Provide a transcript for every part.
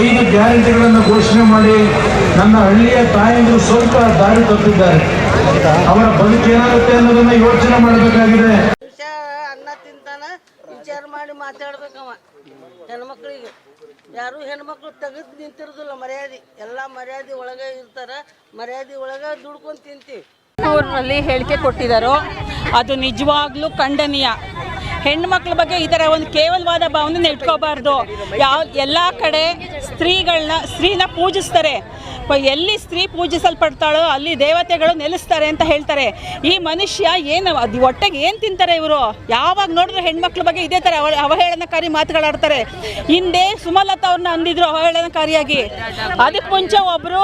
ಐದು ಗ್ಯಾರಂಟಿಗಳನ್ನು ಘೋಷಣೆ ಮಾಡಿ ನನ್ನ ಹಳ್ಳಿಯ ತಾಯಂದಿರು ಸ್ವಲ್ಪ ದಾರಿ ತಪ್ಪಿದ್ದಾರೆ. ಅವರ ಬದುಕೇನಾಗುತ್ತೆ ಅನ್ನೋದನ್ನ ಯೋಚನೆ ಮಾಡಬೇಕಾಗಿದೆ. ಅನ್ನ ತಿಂತಾನ ವಿಚಾರ ಮಾಡಿ ಮಾತಾಡ್ಬೇಕವ. ಹೆಣ್ಮಕ್ಳಿಗೆ. ಯಾರು ಹೆಣ್ಮಕ್ಳು ತೆಗೆದು ನಿಂತಿರೋದಿಲ್ಲ ಮರ್ಯಾದೆ. ಎಲ್ಲ ಮರ್ಯಾದೆ ಒಳಗೆ ಇರ್ತಾರ. ಮರ್ಯಾದೆ ಒಳಗೆ ದುಡ್ಕೊಂಡು ತಿಂತೀವಿ. ಊರಿನಲ್ಲಿ ಹೇಳಿಕೆ ಕೊಟ್ಟಿದ್ದಾರೋ ಅದು ನಿಜವಾಗ್ಲೂ ಖಂಡನೀಯ. ಹೆಣ್ಮಕ್ಳ ಬಗ್ಗೆ ಈ ಥರ ಒಂದು ಕೇವಲವಾದ ಭಾವನೆ ಇಟ್ಕೋಬಾರ್ದು ಯಾವ ಎಲ್ಲ ಕಡೆ ಸ್ತ್ರೀಗಳನ್ನ, ಸ್ತ್ರೀನ ಪೂಜಿಸ್ತಾರೆ. ಎಲ್ಲಿ ಸ್ತ್ರೀ ಪೂಜಿಸಲ್ಪಡ್ತಾಳೋ ಅಲ್ಲಿ ದೇವತೆಗಳು ನೆಲೆಸ್ತಾರೆ ಅಂತ ಹೇಳ್ತಾರೆ. ಈ ಮನುಷ್ಯ ಏನು, ಅದು ಹೊಟ್ಟೆಗೆ ಏನು ತಿಂತಾರೆ ಇವರು? ಯಾವಾಗ ನೋಡಿದ್ರು ಹೆಣ್ಮಕ್ಳ ಬಗ್ಗೆ ಇದೇ ಥರ ಅವ ಅವಹೇಳನಕಾರಿ ಮಾತುಗಳಾಡ್ತಾರೆ. ಹಿಂದೆ ಸುಮಲತಾ ಅವ್ರನ್ನ ಅಂದಿದ್ರು ಅವಹೇಳನಕಾರಿಯಾಗಿ. ಅದಕ್ಕೆ ಮುಂಚೆ ಒಬ್ಬರು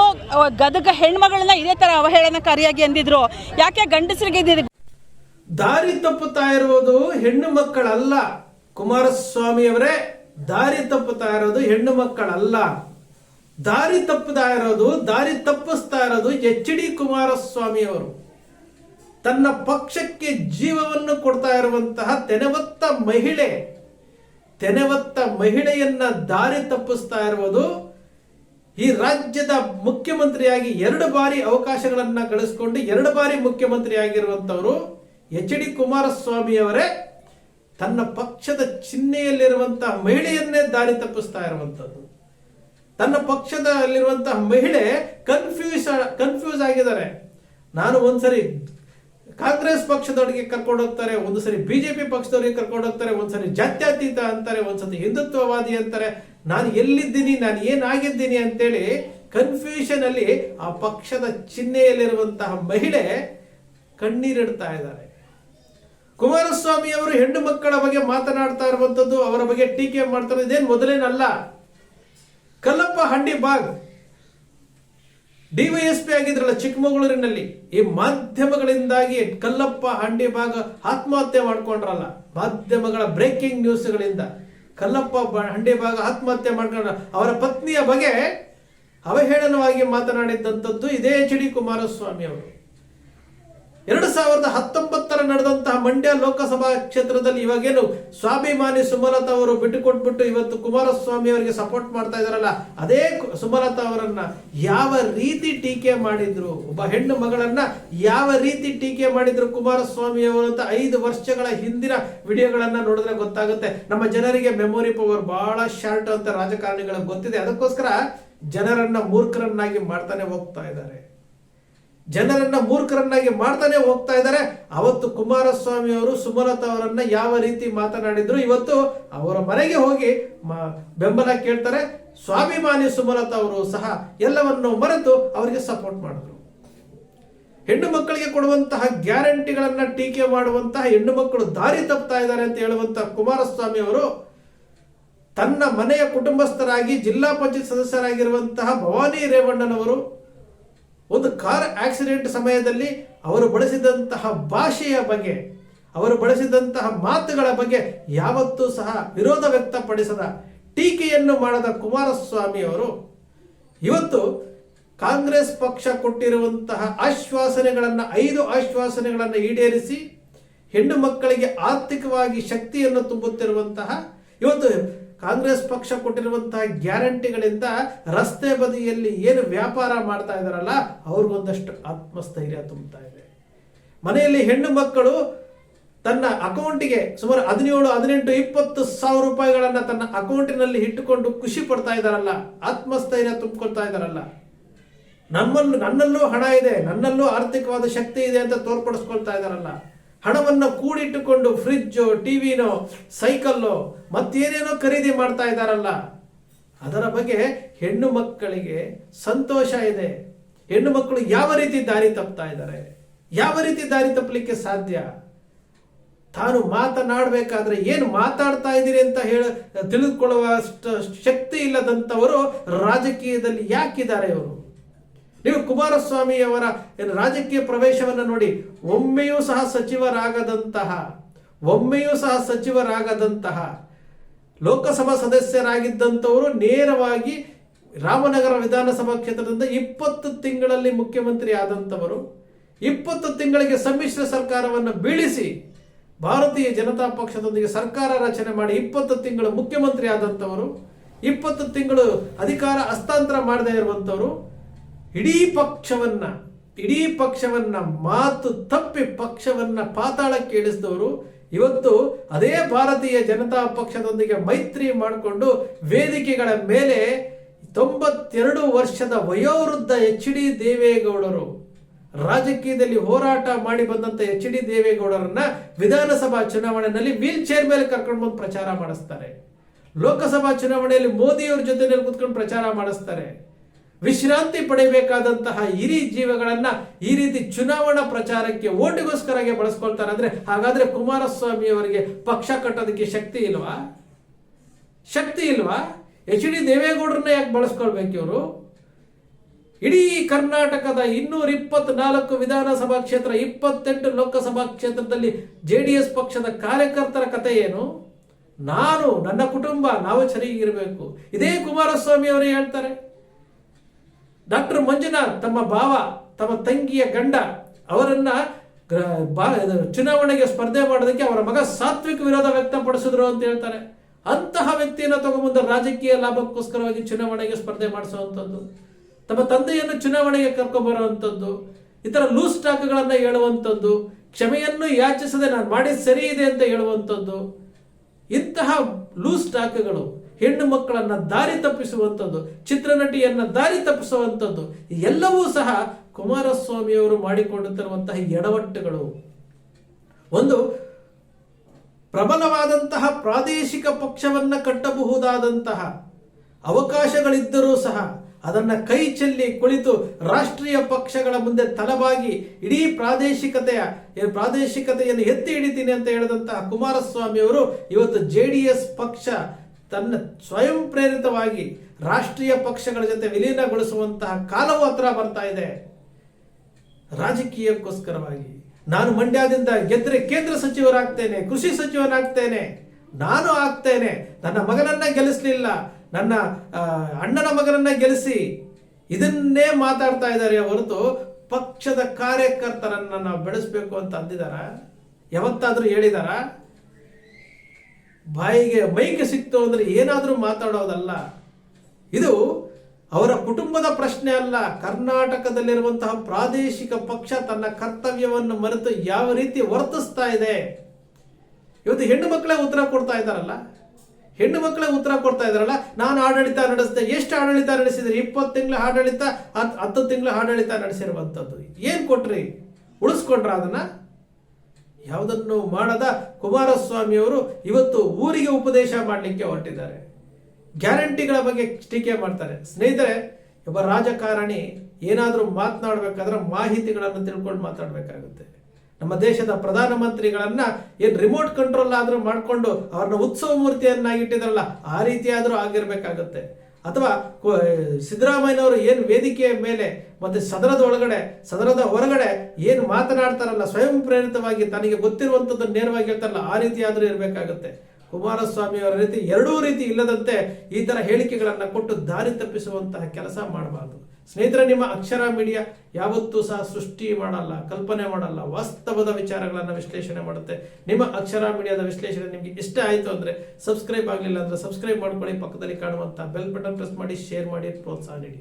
ಗದಗ ಹೆಣ್ಮಗಳನ್ನ ಇದೇ ಥರ ಅವಹೇಳನಕಾರಿಯಾಗಿ ಅಂದಿದ್ರು. ಯಾಕೆ ಗಂಡಸರಿಗೆ ಇದು ದಾರಿ ತಪ್ಪುತ್ತಾ ಇರುವುದು ಹೆಣ್ಣು ಮಕ್ಕಳಲ್ಲ. ಕುಮಾರಸ್ವಾಮಿಯವರೇ. ದಾರಿ ತಪ್ಪುತ್ತಾ ಇರೋದು ಹೆಣ್ಣು ಮಕ್ಕಳಲ್ಲ. ದಾರಿ ತಪ್ಪುತ್ತಾ ಇರೋದು, ದಾರಿ ತಪ್ಪಿಸ್ತಾ ಇರೋದು ಎಚ್ ಡಿ ಕುಮಾರಸ್ವಾಮಿ ಅವರು. ತನ್ನ ಪಕ್ಷಕ್ಕೆ ಜೀವವನ್ನು ಕೊಡ್ತಾ ಇರುವಂತಹ ತೆನೆವತ್ತ ಮಹಿಳೆ, ತೆನೆವತ್ತ ಮಹಿಳೆಯನ್ನ ದಾರಿ ತಪ್ಪಿಸ್ತಾ ಇರುವುದು ಈ ರಾಜ್ಯದ ಮುಖ್ಯಮಂತ್ರಿಯಾಗಿ ಎರಡು ಬಾರಿ ಅವಕಾಶಗಳನ್ನು ಗಳಿಸಿಕೊಂಡು ಎರಡು ಬಾರಿ ಮುಖ್ಯಮಂತ್ರಿ ಆಗಿರುವಂತವರು ಎಚ್ ಡಿ ಕುಮಾರಸ್ವಾಮಿ ಅವರೇ. ತನ್ನ ಪಕ್ಷದ ಚಿಹ್ನೆಯಲ್ಲಿರುವಂತಹ ಮಹಿಳೆಯನ್ನೇ ದಾರಿ ತಪ್ಪಿಸ್ತಾ ಇರುವಂತದ್ದು. ತನ್ನ ಪಕ್ಷದಲ್ಲಿರುವಂತಹ ಮಹಿಳೆ ಕನ್ಫ್ಯೂಸ್ ಕನ್ಫ್ಯೂಸ್ ಆಗಿದ್ದಾರೆ. ನಾನು ಒಂದ್ಸರಿ ಕಾಂಗ್ರೆಸ್ ಪಕ್ಷದವರಿಗೆ ಕರ್ಕೊಂಡು ಹೋಗ್ತಾರೆ ಒಂದು ಸರಿ ಬಿಜೆಪಿ ಪಕ್ಷದವರಿಗೆ ಕರ್ಕೊಂಡು ಹೋಗ್ತಾರೆ, ಒಂದ್ಸರಿ ಜಾತ್ಯತೀತ ಅಂತಾರೆ, ಒಂದ್ಸತಿ ಹಿಂದುತ್ವವಾದಿ ಅಂತಾರೆ. ನಾನು ಎಲ್ಲಿದ್ದೀನಿ, ನಾನು ಏನಾಗಿದ್ದೀನಿ ಅಂತೇಳಿ ಕನ್ಫ್ಯೂಷನ್ ಅಲ್ಲಿ ಆ ಪಕ್ಷದ ಚಿಹ್ನೆಯಲ್ಲಿರುವಂತಹ ಮಹಿಳೆ ಕಣ್ಣೀರಿಡ್ತಾ ಇದ್ದಾರೆ. ಕುಮಾರಸ್ವಾಮಿ ಅವರು ಹೆಣ್ಣು ಮಕ್ಕಳ ಬಗ್ಗೆ ಮಾತನಾಡ್ತಾ ಇರುವಂತದ್ದು ಅವರ ಬಗ್ಗೆ ಟೀಕೆ ಮಾಡ್ತಾರೆ. ಇದೇನು ಮೊದಲೇನಲ್ಲ? ಕಲ್ಲಪ್ಪ ಹಂಡಿ ಬಾಗ್. ಡಿವೈಎಸ್ಪಿ ಆಗಿದ್ರಲ್ಲ ಚಿಕ್ಕಮಗಳೂರಿನಲ್ಲಿ. ಈ ಮಾಧ್ಯಮಗಳಿಂದಾಗಿ ಕಲ್ಲಪ್ಪ ಹಂಡಿ ಬಾಗ್ ಆತ್ಮಹತ್ಯೆ ಮಾಡ್ಕೊಂಡ್ರಲ್ಲ. ಮಾಧ್ಯಮಗಳ ಬ್ರೇಕಿಂಗ್ ನ್ಯೂಸ್ಗಳಿಂದ. ಕಲ್ಲಪ್ಪ ಹಂಡಿ ಬಾಗ್ ಆತ್ಮಹತ್ಯೆ ಮಾಡ್ಕೊಂಡ್ರ ಅವರ ಪತ್ನಿಯ ಬಗ್ಗೆ ಅವಹೇಳನವಾಗಿ ಮಾತನಾಡಿದ್ದಂಥದ್ದು ಇದೇ ಚಿಡಿ ಕುಮಾರಸ್ವಾಮಿ ಅವರು. ಎರಡು ಸಾವಿರದ ಹತ್ತೊಂಬತ್ತರ ನಡೆದಂತಹ ಮಂಡ್ಯ ಲೋಕಸಭಾ ಕ್ಷೇತ್ರದಲ್ಲಿ ಇವಾಗೇನು ಸ್ವಾಭಿಮಾನಿ ಸುಮಲತಾ ಅವರು ಬಿಟ್ಟುಕೊಟ್ಬಿಟ್ಟು ಇವತ್ತು ಕುಮಾರಸ್ವಾಮಿ ಅವರಿಗೆ ಸಪೋರ್ಟ್ ಮಾಡ್ತಾ ಇದಾರಲ್ಲ ಅದೇ ಸುಮಲತಾ ಅವರನ್ನ ಯಾವ ರೀತಿ ಟೀಕೆ ಮಾಡಿದ್ರು, ಒಬ್ಬ ಹೆಣ್ಣು ಮಗಳನ್ನ ಯಾವ ರೀತಿ ಟೀಕೆ ಮಾಡಿದ್ರು ಕುಮಾರಸ್ವಾಮಿ ಅವರು ಅಂತ ಐದು ವರ್ಷಗಳ ಹಿಂದಿನ ವಿಡಿಯೋಗಳನ್ನ ನೋಡಿದ್ರೆ ಗೊತ್ತಾಗುತ್ತೆ. ನಮ್ಮ ಜನರಿಗೆ ಮೆಮೊರಿ ಪವರ್ ಬಹಳ ಶಾರ್ಟ್ ಅಂತ ರಾಜಕಾರಣಿಗಳಿಗೆ ಗೊತ್ತಿದೆ. ಅದಕ್ಕೋಸ್ಕರ ಜನರನ್ನ ಮೂರ್ಖರನ್ನಾಗಿ ಮಾಡ್ತಾನೆ ಹೋಗ್ತಾ ಇದ್ದಾರೆ. ಜನರನ್ನ ಮೂರ್ಖರನ್ನಾಗಿ ಮಾಡ್ತಾನೆ ಹೋಗ್ತಾ ಇದ್ದಾರೆ. ಅವತ್ತು ಕುಮಾರಸ್ವಾಮಿ ಅವರು ಸುಮಲತಾ ಅವರನ್ನ ಯಾವ ರೀತಿ ಮಾತನಾಡಿದ್ರು, ಇವತ್ತು ಅವರ ಮನೆಗೆ ಹೋಗಿ ಬೆಂಬಲ ಕೇಳ್ತಾರೆ. ಸ್ವಾಭಿಮಾನಿ ಸುಮಲತಾ ಅವರು ಸಹ ಎಲ್ಲವನ್ನು ಮರೆತು ಅವರಿಗೆ ಸಪೋರ್ಟ್ ಮಾಡಿದ್ರು. ಹೆಣ್ಣು ಮಕ್ಕಳಿಗೆ ಕೊಡುವಂತಹ ಗ್ಯಾರಂಟಿಗಳನ್ನ ಟೀಕೆ ಮಾಡುವಂತಹ ಹೆಣ್ಣು ಮಕ್ಕಳು ದಾರಿ ತಪ್ತಾ ಇದ್ದಾರೆ ಅಂತ ಹೇಳುವಂತಹ ಕುಮಾರಸ್ವಾಮಿ ಅವರು ತನ್ನ ಮನೆಯ ಕುಟುಂಬಸ್ಥರಾಗಿ ಜಿಲ್ಲಾ ಪಂಚಾಯತ್ ಸದಸ್ಯರಾಗಿರುವಂತಹ ಭವಾನಿ ರೇವಣ್ಣನವರು ಒಂದು ಕಾರ್ ಆಕ್ಸಿಡೆಂಟ್ ಸಮಯದಲ್ಲಿ ಅವರು ಬಳಸಿದಂತಹ ಭಾಷೆಯ ಬಗ್ಗೆ, ಅವರು ಬಳಸಿದಂತಹ ಮಾತುಗಳ ಬಗ್ಗೆ ಯಾವತ್ತೂ ಸಹ ವಿರೋಧ ವ್ಯಕ್ತಪಡಿಸದ ಟೀಕೆಯನ್ನು ಮಾಡದ ಕುಮಾರಸ್ವಾಮಿ ಅವರು, ಇವತ್ತು ಕಾಂಗ್ರೆಸ್ ಪಕ್ಷ ಕೊಟ್ಟಿರುವಂತಹ ಆಶ್ವಾಸನೆಗಳನ್ನು, ಐದು ಆಶ್ವಾಸನೆಗಳನ್ನು ಈಡೇರಿಸಿ ಹೆಣ್ಣು ಮಕ್ಕಳಿಗೆ ಆರ್ಥಿಕವಾಗಿ ಶಕ್ತಿಯನ್ನು ತುಂಬುತ್ತಿರುವಂತಹ ಇವತ್ತು ಕಾಂಗ್ರೆಸ್ ಪಕ್ಷ ಕೊಟ್ಟಿರುವಂತಹ ಗ್ಯಾರಂಟಿಗಳಿಂದ ರಸ್ತೆ ಬದಿಯಲ್ಲಿ ಏನು ವ್ಯಾಪಾರ ಮಾಡ್ತಾ ಇದಾರಲ್ಲ ಅವ್ರಿಗೊಂದಷ್ಟು ಆತ್ಮಸ್ಥೈರ್ಯ ತುಂಬುತ್ತಾ ಇದೆ. ಮನೆಯಲ್ಲಿ ಹೆಣ್ಣು ಮಕ್ಕಳು ತನ್ನ ಅಕೌಂಟಿಗೆ ಸುಮಾರು ಹದಿನೇಳು, ಹದಿನೆಂಟು, ಇಪ್ಪತ್ತು ಸಾವಿರ ರೂಪಾಯಿಗಳನ್ನ ತನ್ನ ಅಕೌಂಟಿನಲ್ಲಿ ಇಟ್ಟುಕೊಂಡು ಖುಷಿ ಪಡ್ತಾ ಇದಾರಲ್ಲ ಆತ್ಮಸ್ಥೈರ್ಯ ತುಂಬಿಕೊಳ್ತಾ ಇದಾರಲ್ಲ ನಮ್ಮಲ್ಲೂ ನನ್ನಲ್ಲೂ ಹಣ ಇದೆ, ನನ್ನಲ್ಲೂ ಆರ್ಥಿಕವಾದ ಶಕ್ತಿ ಇದೆ ಅಂತ ತೋರ್ಪಡಿಸ್ಕೊಳ್ತಾ ಇದಾರಲ್ಲ ಹಣವನ್ನು ಕೂಡಿಟ್ಟುಕೊಂಡು ಫ್ರಿಜ್ಜು, ಟಿವಿನೋ, ಸೈಕಲ್ಲೋ ಮತ್ತೇನೇನೋ ಖರೀದಿ ಮಾಡ್ತಾ ಇದ್ದಾರಲ್ಲ? ಅದರ ಬಗ್ಗೆ ಹೆಣ್ಣು ಮಕ್ಕಳಿಗೆ ಸಂತೋಷ ಇದೆ. ಹೆಣ್ಣು ಮಕ್ಕಳು ಯಾವ ರೀತಿ ದಾರಿ ತಪ್ತಾ ಇದ್ದಾರೆ? ಯಾವ ರೀತಿ ದಾರಿ ತಪ್ಪಲಿಕ್ಕೆ ಸಾಧ್ಯ? ತಾನು ಮಾತನಾಡಬೇಕಾದ್ರೆ ಏನು ಮಾತಾಡ್ತಾ ಇದ್ದೀರಿ ಅಂತ ಹೇಳ ತಿಳಿದುಕೊಳ್ಳುವ ಶಕ್ತಿ ಇಲ್ಲದಂಥವರು ರಾಜಕೀಯದಲ್ಲಿ ಯಾಕಿದ್ದಾರೆ ಇವರು? ನೀವು ಕುಮಾರಸ್ವಾಮಿಯವರ ಏನು ರಾಜಕೀಯ ಪ್ರವೇಶವನ್ನು ನೋಡಿ, ಒಮ್ಮೆಯೂ ಸಹ ಸಚಿವರಾಗದಂತಹ, ಒಮ್ಮೆಯೂ ಸಹ ಸಚಿವರಾಗದಂತಹ ಲೋಕಸಭಾ ಸದಸ್ಯರಾಗಿದ್ದಂಥವರು ನೇರವಾಗಿ ರಾಮನಗರ ವಿಧಾನಸಭಾ ಕ್ಷೇತ್ರದಿಂದ ಇಪ್ಪತ್ತು ತಿಂಗಳಲ್ಲಿ ಮುಖ್ಯಮಂತ್ರಿ ಆದಂಥವರು, ಇಪ್ಪತ್ತು ತಿಂಗಳಿಗೆ ಸಮ್ಮಿಶ್ರ ಸರ್ಕಾರವನ್ನು ಬೀಳಿಸಿ ಭಾರತೀಯ ಜನತಾ ಪಕ್ಷದೊಂದಿಗೆ ಸರ್ಕಾರ ರಚನೆ ಮಾಡಿ ಇಪ್ಪತ್ತು ತಿಂಗಳು ಮುಖ್ಯಮಂತ್ರಿ ಆದಂಥವರು, ಇಪ್ಪತ್ತು ತಿಂಗಳು ಅಧಿಕಾರ ಹಸ್ತಾಂತರ ಮಾಡದೇ ಇರುವಂತವರು ಇಡೀ ಪಕ್ಷವನ್ನ ಇಡೀ ಪಕ್ಷವನ್ನ ಮಾತು ತಪ್ಪಿ ಪಕ್ಷವನ್ನ ಪಾತಾಳಕ್ಕೆ ಇಳಿಸಿದವರು ಇವತ್ತು ಅದೇ ಭಾರತೀಯ ಜನತಾ ಪಕ್ಷದೊಂದಿಗೆ ಮೈತ್ರಿ ಮಾಡಿಕೊಂಡು ವೇದಿಕೆಗಳ ಮೇಲೆ ತೊಂಬತ್ತೆರಡು ವರ್ಷದ ವಯೋವೃದ್ಧ ಎಚ್ ಡಿ ದೇವೇಗೌಡರು, ರಾಜಕೀಯದಲ್ಲಿ ಹೋರಾಟ ಮಾಡಿ ಬಂದಂತ ಎಚ್ ಡಿ ದೇವೇಗೌಡರನ್ನ ವಿಧಾನಸಭಾ ಚುನಾವಣೆಯಲ್ಲಿ ವೀಲ್ ಚೇರ್ ಮೇಲೆ ಕರ್ಕೊಂಡು ಬಂದು ಪ್ರಚಾರ ಮಾಡಿಸ್ತಾರೆ. ಲೋಕಸಭಾ ಚುನಾವಣೆಯಲ್ಲಿ ಮೋದಿಯವರ ಜೊತೆಯಲ್ಲಿ ಕೂತ್ಕೊಂಡು ಪ್ರಚಾರ ಮಾಡಿಸ್ತಾರೆ. ವಿಶ್ರಾಂತಿ ಪಡೆಯಬೇಕಾದಂತಹ ಹಿರಿ ಜೀವಗಳನ್ನ ಈ ರೀತಿ ಚುನಾವಣಾ ಪ್ರಚಾರಕ್ಕೆ ಓಟಿಗೋಸ್ಕರಗೆ ಬಳಸ್ಕೊಳ್ತಾರೆ ಅಂದ್ರೆ ಹಾಗಾದ್ರೆ ಕುಮಾರಸ್ವಾಮಿ ಅವರಿಗೆ ಪಕ್ಷ ಕಟ್ಟೋದಕ್ಕೆ ಶಕ್ತಿ ಇಲ್ವಾ? ಶಕ್ತಿ ಇಲ್ವಾ? ಎಚ್ ಡಿ ದೇವೇಗೌಡರನ್ನ ಯಾಕೆ ಬಳಸ್ಕೊಳ್ಬೇಕು ಇವರು? ಇಡೀ ಕರ್ನಾಟಕದ ಇನ್ನೂರ ಇಪ್ಪತ್ನಾಲ್ಕು ವಿಧಾನಸಭಾ ಕ್ಷೇತ್ರ, ಇಪ್ಪತ್ತೆಂಟು ಲೋಕಸಭಾ ಕ್ಷೇತ್ರದಲ್ಲಿ ಜೆ ಡಿ ಎಸ್ ಪಕ್ಷದ ಕಾರ್ಯಕರ್ತರ ಕತೆ ಏನು? ನಾನು, ನನ್ನ ಕುಟುಂಬ, ನಾವು ಸರಿಯಾಗಿರಬೇಕು. ಇದೇ ಕುಮಾರಸ್ವಾಮಿ ಅವರು ಹೇಳ್ತಾರೆ. ಡಾಕ್ಟರ್ ಮಂಜುನಾಥ್ ತಮ್ಮ ಭಾವ, ತಮ್ಮ ತಂಗಿಯ ಗಂಡ, ಅವರನ್ನ ಚುನಾವಣೆಗೆ ಸ್ಪರ್ಧೆ ಮಾಡೋದಕ್ಕೆ ಅವರ ಮಗ ಸಾತ್ವಿಕ ವಿರೋಧ ವ್ಯಕ್ತಪಡಿಸಿದ್ರು ಅಂತ ಹೇಳ್ತಾರೆ. ಅಂತಹ ವ್ಯಕ್ತಿಯನ್ನು ತಗೊಂಡು ರಾಜಕೀಯ ಲಾಭಕ್ಕೋಸ್ಕರವಾಗಿ ಚುನಾವಣೆಗೆ ಸ್ಪರ್ಧೆ ಮಾಡಿಸುವಂಥದ್ದು, ತಮ್ಮ ತಂದೆಯನ್ನು ಚುನಾವಣೆಗೆ ಕರ್ಕೊಂಡ್ಬರುವಂಥದ್ದು ಇತರ ಲೂಸ್ ಟಾಕ್ಗಳನ್ನು ಹೇಳುವಂಥದ್ದು, ಕ್ಷಮೆಯನ್ನು ಯಾಚಿಸದೆ ನಾನು ಮಾಡಿದ ಸರಿ ಇದೆ ಅಂತ ಹೇಳುವಂಥದ್ದು, ಇಂತಹ ಲೂಸ್ ಟಾಕ್ಗಳು ಹೆಣ್ಣು ಮಕ್ಕಳನ್ನ ದಾರಿ ತಪ್ಪಿಸುವಂಥದ್ದು, ಚಿತ್ರನಟಿಯನ್ನ ದಾರಿ ತಪ್ಪಿಸುವಂಥದ್ದು, ಎಲ್ಲವೂ ಸಹ ಕುಮಾರಸ್ವಾಮಿಯವರು ಮಾಡಿಕೊಳ್ಳುತ್ತಿರುವಂತಹ ಎಡವಟ್ಟುಗಳು. ಒಂದು ಪ್ರಬಲವಾದಂತಹ ಪ್ರಾದೇಶಿಕ ಪಕ್ಷವನ್ನ ಕಟ್ಟಬಹುದಾದಂತಹ ಅವಕಾಶಗಳಿದ್ದರೂ ಸಹ ಅದನ್ನ ಕೈ ಚೆಲ್ಲಿ ಕುಳಿತು ರಾಷ್ಟ್ರೀಯ ಪಕ್ಷಗಳ ಮುಂದೆ ತಲಬಾಗಿ ಇಡೀ ಪ್ರಾದೇಶಿಕತೆಯ ಪ್ರಾದೇಶಿಕತೆಯನ್ನು ಎತ್ತಿ ಹಿಡಿತೀನಿ ಅಂತ ಹೇಳಿದಂತಹ ಕುಮಾರಸ್ವಾಮಿ ಅವರು ಇವತ್ತು ಜೆ ಡಿ ಎಸ್ ಪಕ್ಷ ತನ್ನ ಸ್ವಯಂ ಪ್ರೇರಿತವಾಗಿ ರಾಷ್ಟ್ರೀಯ ಪಕ್ಷಗಳ ಜೊತೆ ವಿಲೀನಗೊಳಿಸುವಂತಹ ಕಾಲವು ಹತ್ರ ಬರ್ತಾ ಇದೆ. ರಾಜಕೀಯಕ್ಕೋಸ್ಕರವಾಗಿ ನಾನು ಮಂಡ್ಯದಿಂದ ಗೆದ್ರೆ ಕೇಂದ್ರ ಸಚಿವರಾಗ್ತೇನೆ, ಕೃಷಿ ಸಚಿವನಾಗ್ತೇನೆ, ನಾನು ಆಗ್ತೇನೆ, ನನ್ನ ಮಗನನ್ನ ಗೆಲ್ಲಿಸ್ಲಿಲ್ಲ, ನನ್ನ ಅಣ್ಣನ ಮಗನನ್ನ ಗೆಲ್ಲಿಸಿ ಇದನ್ನೇ ಮಾತಾಡ್ತಾ ಇದ್ದಾರೆ. ಹೊರತು ಪಕ್ಷದ ಕಾರ್ಯಕರ್ತರನ್ನ ನಾವು ಬೆಳೆಸಬೇಕು ಅಂತ ಅಂದಿದಾರ ಯಾವತ್ತಾದ್ರೂ ಹೇಳಿದಾರ? ಬಾಯಿಗೆ ಮೈಗೆ ಸಿಕ್ತು ಅಂದರೆ ಏನಾದರೂ ಮಾತಾಡೋದಲ್ಲ. ಇದು ಅವರ ಕುಟುಂಬದ ಪ್ರಶ್ನೆ ಅಲ್ಲ. ಕರ್ನಾಟಕದಲ್ಲಿರುವಂತಹ ಪ್ರಾದೇಶಿಕ ಪಕ್ಷ ತನ್ನ ಕರ್ತವ್ಯವನ್ನು ಮರೆತು ಯಾವ ರೀತಿ ವರ್ತಿಸ್ತಾ ಇದೆ. ಇವತ್ತು ಹೆಣ್ಣು ಮಕ್ಕಳೇ ಉತ್ತರ ಕೊಡ್ತಾ ಇದ್ದಾರಲ್ಲ? ಹೆಣ್ಣು ಮಕ್ಕಳೇ ಉತ್ತರ ಕೊಡ್ತಾ ಇದ್ದಾರಲ್ಲ? ನಾನು ಆಡಳಿತ ನಡೆಸಿದೆ. ಎಷ್ಟು ಆಡಳಿತ ನಡೆಸಿದ್ರಿ? ಇಪ್ಪತ್ತು ತಿಂಗಳ ಆಡಳಿತ, ಹತ್- ಹತ್ತು ತಿಂಗಳ ಆಡಳಿತ ನಡೆಸಿರುವಂಥದ್ದು ಏನು ಕೊಟ್ರಿ? ಉಳಿಸ್ಕೊಂಡ್ರ ಅದನ್ನ? ಯಾವುದನ್ನು ಮಾಡದ ಕುಮಾರಸ್ವಾಮಿ ಅವರು ಇವತ್ತು ಊರಿಗೆ ಉಪದೇಶ ಮಾಡಲಿಕ್ಕೆ ಹೊರಟಿದ್ದಾರೆ. ಗ್ಯಾರಂಟಿಗಳ ಬಗ್ಗೆ ಟೀಕೆ ಮಾಡ್ತಾರೆ. ಸ್ನೇಹಿತರೆ, ಒಬ್ಬ ರಾಜಕಾರಣಿ ಏನಾದರೂ ಮಾತನಾಡಬೇಕಾದ್ರೆ ಮಾಹಿತಿಗಳನ್ನು ತಿಳ್ಕೊಂಡು ಮಾತಾಡಬೇಕಾಗುತ್ತೆ. ನಮ್ಮ ದೇಶದ ಪ್ರಧಾನಮಂತ್ರಿಗಳನ್ನು ಏನು ರಿಮೋಟ್ ಕಂಟ್ರೋಲ್ ಆದರೂ ಮಾಡಿಕೊಂಡು ಅವ್ರನ್ನ ಉತ್ಸವ ಮೂರ್ತಿಯನ್ನಾಗಿಟ್ಟಿದ್ರಲ್ಲ, ಆ ರೀತಿಯಾದರೂ ಆಗಿರ್ಬೇಕಾಗುತ್ತೆ. ಅಥವಾ ಸಿದ್ದರಾಮಯ್ಯನವರು ಏನು ವೇದಿಕೆಯ ಮೇಲೆ ಮತ್ತೆ ಸದನದ ಒಳಗಡೆ, ಸದನದ ಹೊರಗಡೆ ಏನು ಮಾತನಾಡ್ತಾರಲ್ಲ, ಸ್ವಯಂ ಪ್ರೇರಿತವಾಗಿ ತನಗೆ ಗೊತ್ತಿರುವಂಥದ್ದು ನೇರವಾಗಿ ಹೇಳ್ತಾರಲ್ಲ, ಆ ರೀತಿ ಆದ್ರೂ ಇರಬೇಕಾಗುತ್ತೆ. ಕುಮಾರಸ್ವಾಮಿ ಅವರ ರೀತಿ ಎರಡೂ ರೀತಿ ಇಲ್ಲದಂತೆ ಈ ತರ ಹೇಳಿಕೆಗಳನ್ನು ಕೊಟ್ಟು ದಾರಿ ತಪ್ಪಿಸುವಂತಹ ಕೆಲಸ ಮಾಡಬಾರದು. ಸ್ನೇಹಿತರೆ, ನಿಮ್ಮ ಅಕ್ಷರ ಮೀಡಿಯಾ ಯಾವತ್ತೂ ಸಹ ಸೃಷ್ಟಿ ಮಾಡಲ್ಲ, ಕಲ್ಪನೆ ಮಾಡಲ್ಲ. ವಾಸ್ತವದ ವಿಚಾರಗಳನ್ನು ವಿಶ್ಲೇಷಣೆ ಮಾಡುತ್ತೆ. ನಿಮ್ಮ ಅಕ್ಷರ ಮೀಡಿಯಾದ ವಿಶ್ಲೇಷಣೆ ನಿಮಗೆ ಇಷ್ಟ ಆಯಿತು ಅಂದರೆ ಸಬ್ಸ್ಕ್ರೈಬ್ ಆಗಲಿಲ್ಲ ಅಂದ್ರೆ ಸಬ್ಸ್ಕ್ರೈಬ್ ಮಾಡ್ಕೊಳ್ಳಿ. ಪಕ್ಕದಲ್ಲಿ ಕಾಣುವಂಥ ಬೆಲ್ ಬಟನ್ ಪ್ರೆಸ್ ಮಾಡಿ ಶೇರ್ ಮಾಡಿ, ಪ್ರೋತ್ಸಾಹ ನೀಡಿ.